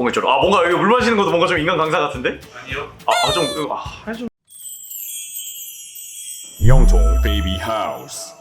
뭔가 좀, 아, 뭔가 여기 물 마시는 것도 뭔가 좀 인간 강사 같은데? 아니요. 아, 아 좀, 아, 좀. 영통 베이비 하우스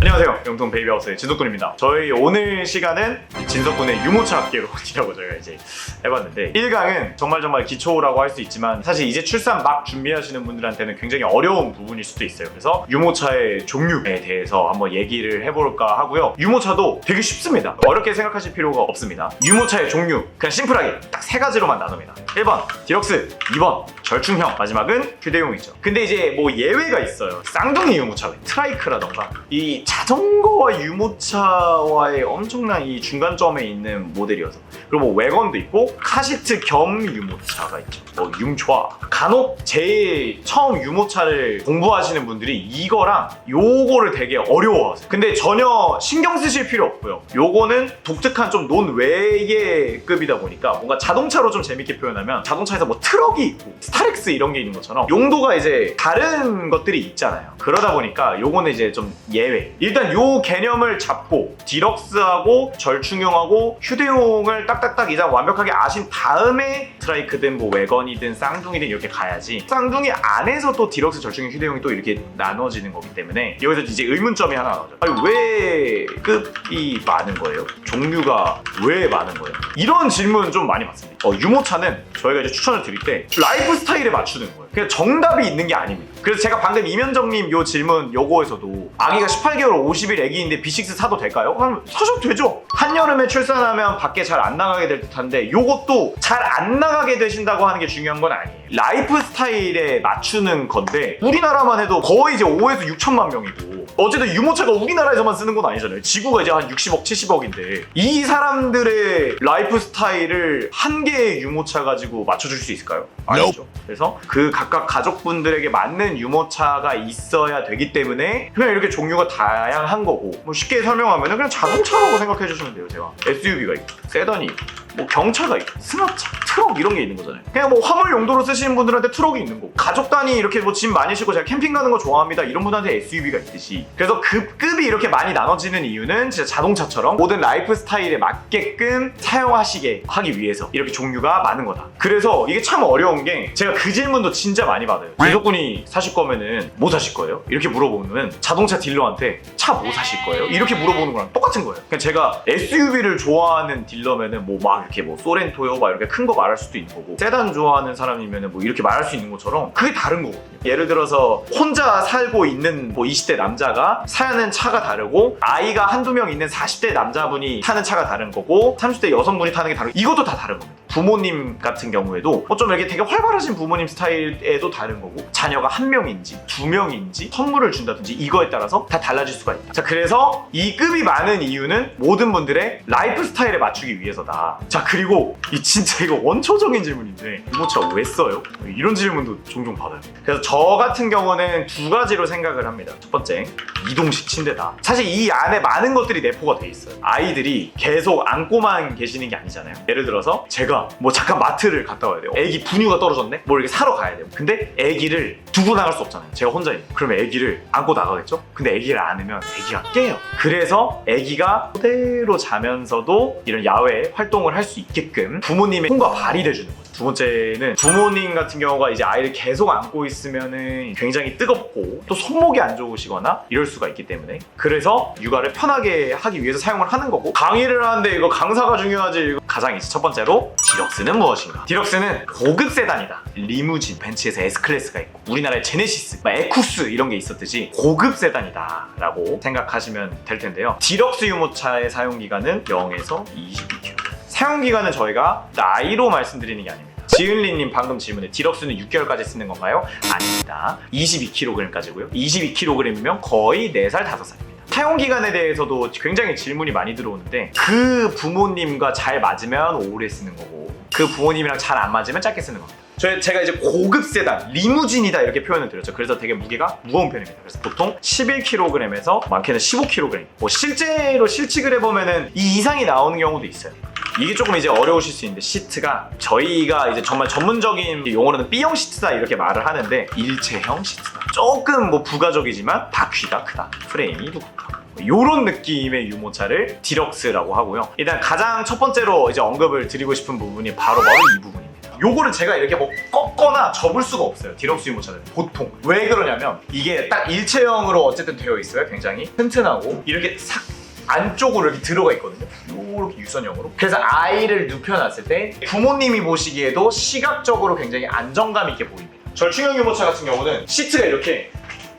안녕하세요. 영통 베이비하우스의 진석군입니다. 저희 오늘 시간은 진석군의 유모차 학계로이라고 저희가 이제 해봤는데 1강은 정말 정말 기초라고 할 수 있지만 사실 이제 출산 막 준비하시는 분들한테는 굉장히 어려운 부분일 수도 있어요. 그래서 유모차의 종류에 대해서 한번 얘기를 해볼까 하고요. 유모차도 되게 쉽습니다. 어렵게 생각하실 필요가 없습니다. 유모차의 종류 그냥 심플하게 딱 세 가지로만 나눕니다. 1번 디럭스, 2번 절충형, 마지막은 휴대용이죠. 근데 이제 뭐 예외가 있어요. 쌍둥이 유모차, 트라이크라던가 이 자전거와 유모차와의 엄청난 이 중간점에 있는 모델이어서 그리고 뭐 외건도 있고 카시트 겸 유모차가 있죠. 뭐 융초아 간혹 제일 처음 유모차를 공부하시는 분들이 이거랑 요거를 되게 어려워하세요. 근데 전혀 신경 쓰실 필요 없고요. 요거는 독특한 좀 논외의 급이다 보니까 뭔가 자동차로 좀 재밌게 표현하면 자동차에서 뭐 트럭이 있고 스타렉스 이런 게 있는 것처럼 용도가 이제 다른 것들이 있잖아요. 그러다 보니까 요거는 이제 좀 예외. 일단 요 개념을 잡고 디럭스하고 절충형하고 휴대용을 딱딱딱 이제 완벽하게 아신 다음에 트라이크든 뭐 외건이든 쌍둥이든 이렇게 가야지 쌍둥이 안에서 또 디럭스 절충형 휴대용이 또 이렇게 나눠지는 거기 때문에 여기서 이제 의문점이 하나 나오죠 아니 왜 급이 많은 거예요? 종류가 왜 많은 거예요? 이런 질문 좀 많이 받습니다 어, 유모차는 저희가 이제 추천을 드릴 때 라이프 스타일에 맞추는 거예요 그냥 정답이 있는 게 아닙니다 그래서 제가 방금 이면정님 요 질문 요거에서도 아기가 18개월 50일 아기인데 B6 사도 될까요? 그럼 사셔도 되죠 한여름에 출산하면 밖에 잘 안 나가게 될 듯한데 요것도 잘 안 나가 게 되신다고 하는 게 중요한 건 아니에요. 라이프 스타일에 맞추는 건데 우리나라만 해도 거의 이제 5에서 6천만 명이고 어쨌든 유모차가 우리나라에서만 쓰는 건 아니잖아요. 지구가 이제 한 60억 70억인데 이 사람들의 라이프 스타일을 한 개의 유모차 가지고 맞춰줄 수 있을까요? 아니죠. 그래서 그 각각 가족분들에게 맞는 유모차가 있어야 되기 때문에 그냥 이렇게 종류가 다양한 거고 뭐 쉽게 설명하면 그냥 자동차라고 생각해 주시면 돼요 제가. SUV가 있고 세단이 있고 뭐 경차가 있고 스마차 트럭 이런 게 있는 거잖아요. 그냥 뭐 화물 용도로 쓰시는 분들한테 트럭이 있는 거고 가족 단위 이렇게 뭐 짐 많이 싣고 제가 캠핑 가는 거 좋아합니다. 이런 분한테 SUV가 있듯이. 그래서 급급이 이렇게 많이 나눠지는 이유는 진짜 자동차처럼 모든 라이프 스타일에 맞게끔 사용하시게 하기 위해서 이렇게 종류가 많은 거다. 그래서 이게 참 어려운 게 제가 그 질문도 진짜 많이 받아요. 지석군이 사실 거면은 뭐 사실 거예요? 이렇게 물어보면 자동차 딜러한테 차 뭐 사실 거예요? 이렇게 물어보는 거랑 똑같은 거예요. 그냥 제가 SUV를 좋아하는 딜러면은 뭐막 이렇게 뭐 소렌토요 막 이렇게 큰 거 말할 수도 있는 거고 세단 좋아하는 사람이면은 뭐 이렇게 말할 수 있는 것처럼 그게 다른 거거든요. 예를 들어서 혼자 살고 있는 뭐 20대 남자가 사는 차가 다르고 아이가 한두 명 있는 40대 남자분이 타는 차가 다른 거고 30대 여성분이 타는 게 다르고 이것도 다 다른 겁니다 부모님 같은 경우에도 어쩜 이렇게 되게 활발하신 부모님 스타일에도 다른 거고 자녀가 한 명인지 두 명인지 선물을 준다든지 이거에 따라서 다 달라질 수가 있다. 자 그래서 이 급이 많은 이유는 모든 분들의 라이프 스타일에 맞추기 위해서다. 자 그리고 이 진짜 이거 원초적인 질문인데 유모차 왜 써요? 이런 질문도 종종 받아요. 그래서 저 같은 경우는 두 가지로 생각을 합니다. 첫 번째 이동식 침대다. 사실 이 안에 많은 것들이 내포가 돼 있어요. 아이들이 계속 안고만 계시는 게 아니잖아요. 예를 들어서 제가 뭐 잠깐 마트를 갔다 와야 돼요. 애기 분유가 떨어졌네? 뭘 이렇게 사러 가야 돼요. 근데 애기를 두고 나갈 수 없잖아요. 제가 혼자 있는. 그러면 애기를 안고 나가겠죠? 근데 애기를 안으면 애기가 깨요. 그래서 애기가 그대로 자면서도 이런 야외 활동을 할 수 있게끔 부모님의 손과 발이 돼주는 거죠. 두 번째는 부모님 같은 경우가 이제 아이를 계속 안고 있으면은 굉장히 뜨겁고 또 손목이 안 좋으시거나 이럴 수가 있기 때문에 그래서 육아를 편하게 하기 위해서 사용을 하는 거고 강의를 하는데 이거 강사가 중요하지 가장 이제 첫 번째로 디럭스는 무엇인가? 디럭스는 고급 세단이다. 리무진 벤츠에서 S클래스가 있고 우리나라에 제네시스 막 에쿠스 이런 게 있었듯이 고급 세단이다 라고 생각하시면 될 텐데요. 디럭스 유모차의 사용 기간은 0에서 22km 사용기간은 저희가 나이로 말씀드리는 게 아닙니다. 지은리님 방금 질문에 디럭스는 6개월까지 쓰는 건가요? 아닙니다. 22kg까지고요. 22kg이면 거의 4살, 5살입니다. 사용 기간에 대해서도 굉장히 질문이 많이 들어오는데 그 부모님과 잘 맞으면 오래 쓰는 거고 그 부모님이랑 잘 안 맞으면 짧게 쓰는 겁니다. 저 제가 이제 고급 세단, 리무진이다 이렇게 표현을 드렸죠. 그래서 되게 무게가 무거운 편입니다. 그래서 보통 11kg에서 많게는 15kg. 뭐 실제로 실측을 해보면은 이 이상이 나오는 경우도 있어요. 이게 조금 이제 어려우실 수 있는데 시트가 저희가 이제 정말 전문적인 용어로는 B형 시트다 이렇게 말을 하는데 일체형 시트다. 조금 뭐 부가적이지만 바퀴가 크다. 프레임이 두껍다. 이런 느낌의 유모차를 디럭스라고 하고요. 일단 가장 첫 번째로 이제 언급을 드리고 싶은 부분이 바로 바로 이 부분입니다. 요거를 제가 이렇게 뭐 꺾거나 접을 수가 없어요. 디럭스 유모차는 보통. 왜 그러냐면 이게 딱 일체형으로 어쨌든 되어 있어요. 굉장히 튼튼하고 이렇게 싹 안쪽으로 이렇게 들어가 있거든요. 이렇게 유선형으로. 그래서 아이를 눕혀놨을 때 부모님이 보시기에도 시각적으로 굉장히 안정감 있게 보입니다. 절충형 유모차 같은 경우는 시트가 이렇게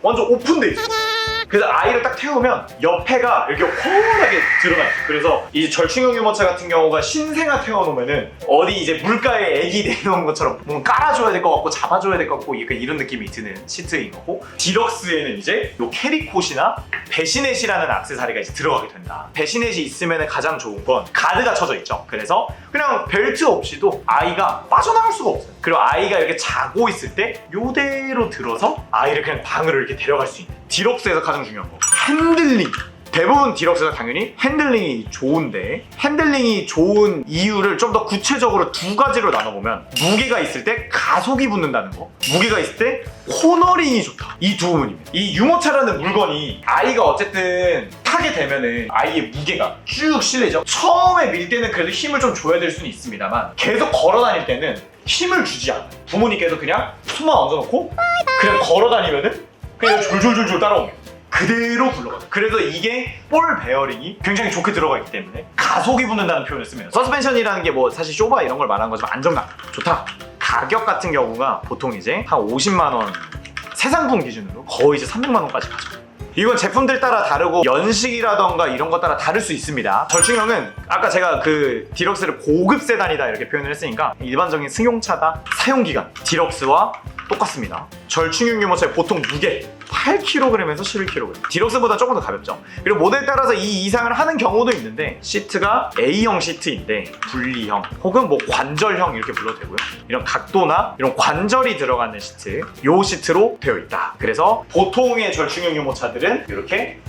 완전 오픈돼 있어요. 그래서 아이를 딱 태우면 옆에가 이렇게 훤하게 들어가요. 그래서 이 절충형 유모차 같은 경우가 신생아 태워놓으면은 어디 이제 물가에 애기 내놓은 것처럼 뭔 깔아줘야 될 것 같고 잡아줘야 될 것 같고 약간 이런 느낌이 드는 시트인 거고 디럭스에는 이제 요 캐리콧이나 배시넷이라는 악세사리가 이제 들어가게 된다. 배시넷이 있으면 가장 좋은 건 가드가 쳐져 있죠. 그래서 그냥 벨트 없이도 아이가 빠져나갈 수가 없어요. 그리고 아이가 이렇게 자고 있을 때 요대로 들어서 아이를 그냥 방으로 이렇게 데려갈 수 있는 디럭스에서 가장 중요한 거. 핸들링. 대부분 디럭스가 당연히 핸들링이 좋은데 핸들링이 좋은 이유를 좀 더 구체적으로 두 가지로 나눠보면 무게가 있을 때 가속이 붙는다는 거 무게가 있을 때 코너링이 좋다. 이 두 부분입니다. 이 유모차라는 물건이 아이가 어쨌든 타게 되면은 아이의 무게가 쭉 실리죠. 처음에 밀 때는 그래도 힘을 좀 줘야 될 수는 있습니다만 계속 걸어 다닐 때는 힘을 주지 않아요. 부모님께서 그냥 손만 얹어놓고 그냥 걸어 다니면은 그냥 졸졸졸졸 따라옵니다 그대로 굴러가죠. 그래서 이게 볼 베어링이 굉장히 좋게 들어가 있기 때문에 가속이 붙는다는 표현을 씁니다. 서스펜션이라는 게 뭐 사실 쇼바 이런 걸 말하는 거지만 안정감 좋다. 가격 같은 경우가 보통 이제 한 50만 원 세상품 기준으로 거의 이제 300만 원까지 가죠. 이건 제품들 따라 다르고 연식이라던가 이런 것 따라 다를 수 있습니다. 절충형은 아까 제가 그 디럭스를 고급 세단이다 이렇게 표현을 했으니까 일반적인 승용차다 사용 기간 디럭스와 똑같습니다. 절충형 유모차의 보통 무게 8kg에서 11kg. 디럭스보다 조금 더 가볍죠. 그리고 모델 따라서 이 이상을 하는 경우도 있는데 시트가 A형 시트인데 분리형 혹은 뭐 관절형 이렇게 불러도 되고요. 이런 각도나 이런 관절이 들어가는 시트 요 시트로 되어 있다. 그래서 보통의 절충형 유모차들은 이렇게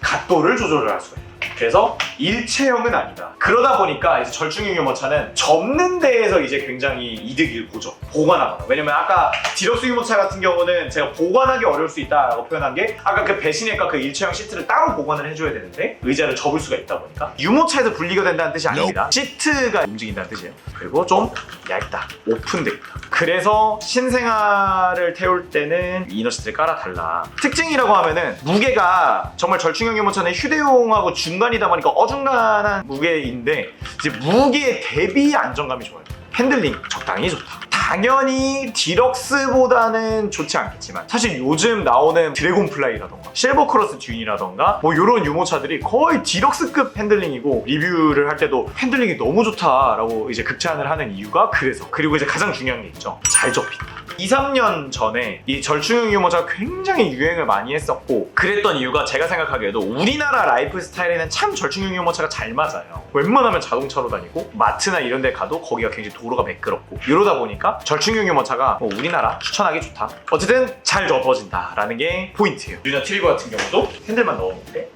각도를 조절을 할 수가 있다. 그래서 일체형은 아니다. 그러다 보니까 이제 절충형 유모차는 접는 데에서 이제 굉장히 이득을 보죠. 보관하거나. 왜냐면 아까 디럭스 유모차 같은 경우는 제가 보관하기 어려울 수 있다라고 표현한 게 아까 그 배신액과 그 일체형 시트를 따로 보관을 해줘야 되는데 의자를 접을 수가 있다 보니까 유모차에서 분리가 된다는 뜻이 아닙니다. 시트가 움직인다는 뜻이에요. 그리고 좀 얇다. 오픈돼 있다. 그래서 신생아를 태울 때는 이너 시트를 깔아 달라. 특징이라고 하면은 무게가 정말 절충형 유모차는 휴대용하고 중간 이다 보니까 어중간한 무게인데 이제 무게 대비 안정감이 좋아요. 핸들링 적당히 좋다. 당연히 디럭스보다는 좋지 않겠지만 사실 요즘 나오는 드래곤 플라이라던가 실버 크로스 듀인이라던가 뭐 이런 유모차들이 거의 디럭스급 핸들링이고 리뷰를 할 때도 핸들링이 너무 좋다라고 이제 극찬을 하는 이유가 그래서 그리고 이제 가장 중요한 게 있죠 잘 접힌다 2, 3년 전에 이 절충형 유모차가 굉장히 유행을 많이 했었고 그랬던 이유가 제가 생각하기에도 우리나라 라이프 스타일에는 참 절충형 유모차가 잘 맞아요. 웬만하면 자동차로 다니고 마트나 이런 데 가도 거기가 굉장히 도로가 매끄럽고 이러다 보니까 절충형 유모차가 뭐 우리나라 추천하기 좋다. 어쨌든 잘 접어진다라는 게 포인트예요. 유나 트리거 같은 경우도 핸들만 넣었는데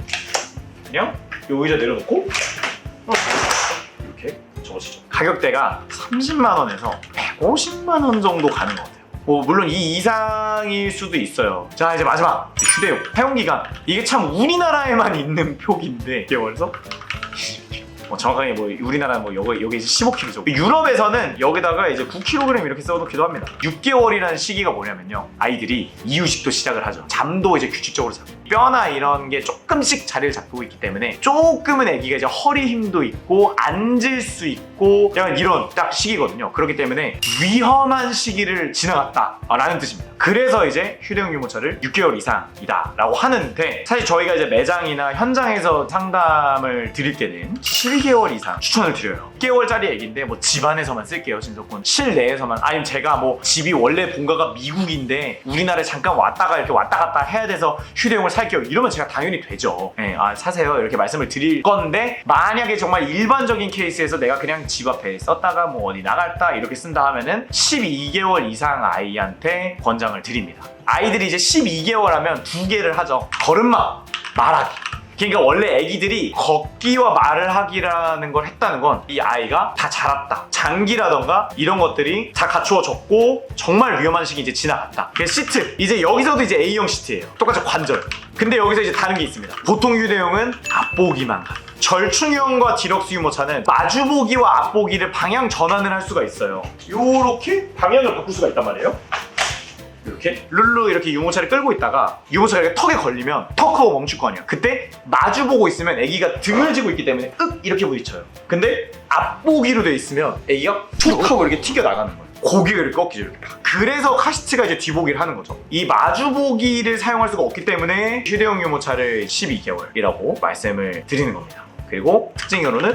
그냥 이 의자 내려놓고 이렇게 접어지죠. 가격대가 30만 원에서 150만 원 정도 가는 것 같아요 뭐 물론 이 이상일 수도 있어요. 자 이제 마지막 휴대용 사용 기간 이게 참 우리나라에만 있는 표기인데 6개월에서 뭐 정확하게 뭐 우리나라 뭐 여기 여기 이제 15kg죠. 유럽에서는 여기다가 이제 9kg 이렇게 써놓기도 합니다. 6개월이라는 시기가 뭐냐면요. 아이들이 이유식도 시작을 하죠. 잠도 이제 규칙적으로 자고 뼈나 이런 게 조금씩 자리를 잡고 있기 때문에 조금은 아기가 이제 허리 힘도 있고 앉을 수 있고 약간 이런 딱 시기거든요. 그렇기 때문에 위험한 시기를 지나갔다라는 뜻입니다. 그래서 이제 휴대용 유모차를 6개월 이상이다라고 하는데 사실 저희가 이제 매장이나 현장에서 상담을 드릴 때는 7개월 이상 추천을 드려요. 6개월짜리 애기인데 뭐 집안에서만 쓸게요, 진석군. 실내에서만 아니면 제가 뭐 집이 원래 본가가 미국인데 우리나라에 잠깐 왔다가 이렇게 왔다 갔다 해야 돼서 휴대용을 살게요. 이러면 제가 당연히 되죠. 예, 아, 사세요. 이렇게 말씀을 드릴 건데 만약에 정말 일반적인 케이스에서 내가 그냥 집 앞에 썼다가 뭐 어디 나갔다 이렇게 쓴다 하면은 12개월 이상 아이한테 권장을 드립니다. 아이들이 이제 12개월 하면 두 개를 하죠. 걸음마, 말하기. 그러니까 원래 애기들이 걷기와 말을 하기라는 걸 했다는 건 이 아이가 다 자랐다. 장기라던가 이런 것들이 다 갖추어졌고 정말 위험한 시기 이제 지나갔다. 시트 이제 여기서도 이제 A형 시트예요. 똑같이 관절. 근데 여기서 이제 다른 게 있습니다. 보통 휴대용은 앞보기만 가. 절충형과 디럭스 유모차는 마주보기와 앞보기를 방향 전환을 할 수가 있어요. 요렇게 방향을 바꿀 수가 있단 말이에요. 이렇게 룰루 이렇게 유모차를 끌고 있다가 유모차가 이렇게 턱에 걸리면 턱 하고 멈출 거 아니야. 그때 마주 보고 있으면 애기가 등을 지고 있기 때문에 윽 이렇게 부딪혀요. 근데 앞보기로 돼 있으면 애기가 툭 하고 이렇게 튀겨 나가는 거예요. 고기가 이렇게 꺾이죠 이렇게. 그래서 카시트가 이제 뒤보기를 하는 거죠. 이 마주보기를 사용할 수가 없기 때문에 휴대용 유모차를 12개월이라고 말씀을 드리는 겁니다. 그리고 특징으로는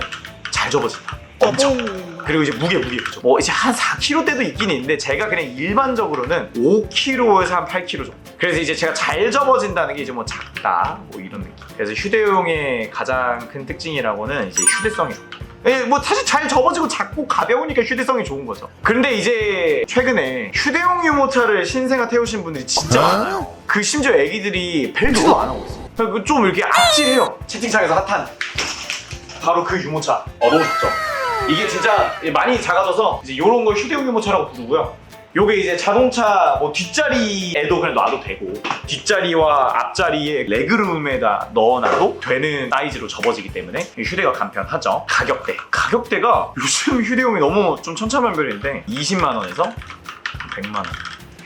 잘 접어진다. 엄청 그리고 이제 무게 무게 그죠. 뭐 이제 한 4kg대도 있긴 있는데 제가 그냥 일반적으로는 5kg에서 한 8kg 정도. 그래서 이제 제가 잘 접어진다는 게 이제 뭐 작다 뭐 이런 느낌. 그래서 휴대용의 가장 큰 특징이라고는 이제 휴대성이 좋다. 예, 뭐 사실 잘 접어지고 작고 가벼우니까 휴대성이 좋은 거죠. 그런데 이제 최근에 휴대용 유모차를 신생아 태우신 분들이 진짜 많아요. 그 심지어 애기들이 벨트도 안 하고 있어요. 그좀 이렇게 아찔해요. 채팅창에서 핫한 바로 그 유모차. 어 너무 좋죠. 이게 진짜 많이 작아져서 이제 이런 걸 휴대용 유모차라고 부르고요. 요게 이제 자동차 뭐 뒷자리에도 그냥 놔도 되고 뒷자리와 앞자리에 레그룸에다 넣어놔도 되는 사이즈로 접어지기 때문에 휴대가 간편하죠. 가격대. 가격대가 요즘 휴대용이 너무 좀 천차만별인데 20만 원에서 100만 원.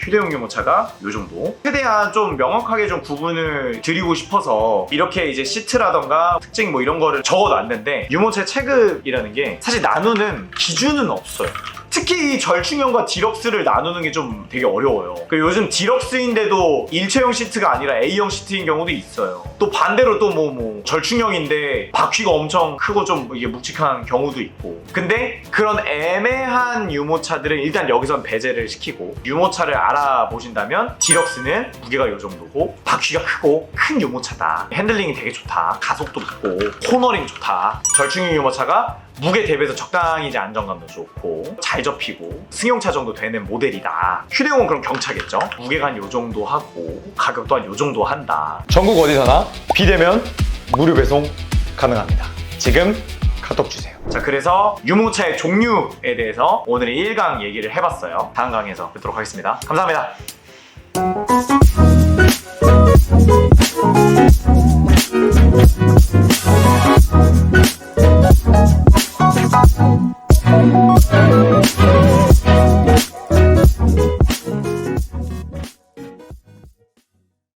휴대용 유모차가 요 정도. 최대한 좀 명확하게 좀 구분을 드리고 싶어서 이렇게 이제 시트라던가 특징 뭐 이런 거를 적어놨는데 유모차 체급이라는 게 사실 나누는 기준은 없어요. 특히 이 절충형과 디럭스를 나누는 게 좀 되게 어려워요. 그 요즘 디럭스인데도 일체형 시트가 아니라 A형 시트인 경우도 있어요. 또 반대로 또 뭐 뭐 절충형인데 바퀴가 엄청 크고 좀 이게 묵직한 경우도 있고. 근데 그런 애매한 유모차들은 일단 여기선 배제를 시키고 유모차를 알아보신다면 디럭스는 무게가 요 정도고 바퀴가 크고 큰 유모차다. 핸들링이 되게 좋다. 가속도 높고 코너링 좋다. 절충형 유모차가 무게 대비해서 적당히 이제 안정감도 좋고 잘 접히고 승용차 정도 되는 모델이다. 휴대용은 그럼 경차겠죠. 무게가 한 요 정도 하고 가격 또한 요 정도 한다. 전국 어디서나 비대면 무료 배송 가능합니다. 지금 카톡 주세요. 자, 그래서 유모차의 종류에 대해서 오늘 1강 얘기를 해봤어요. 다음 강에서 뵙도록 하겠습니다. 감사합니다.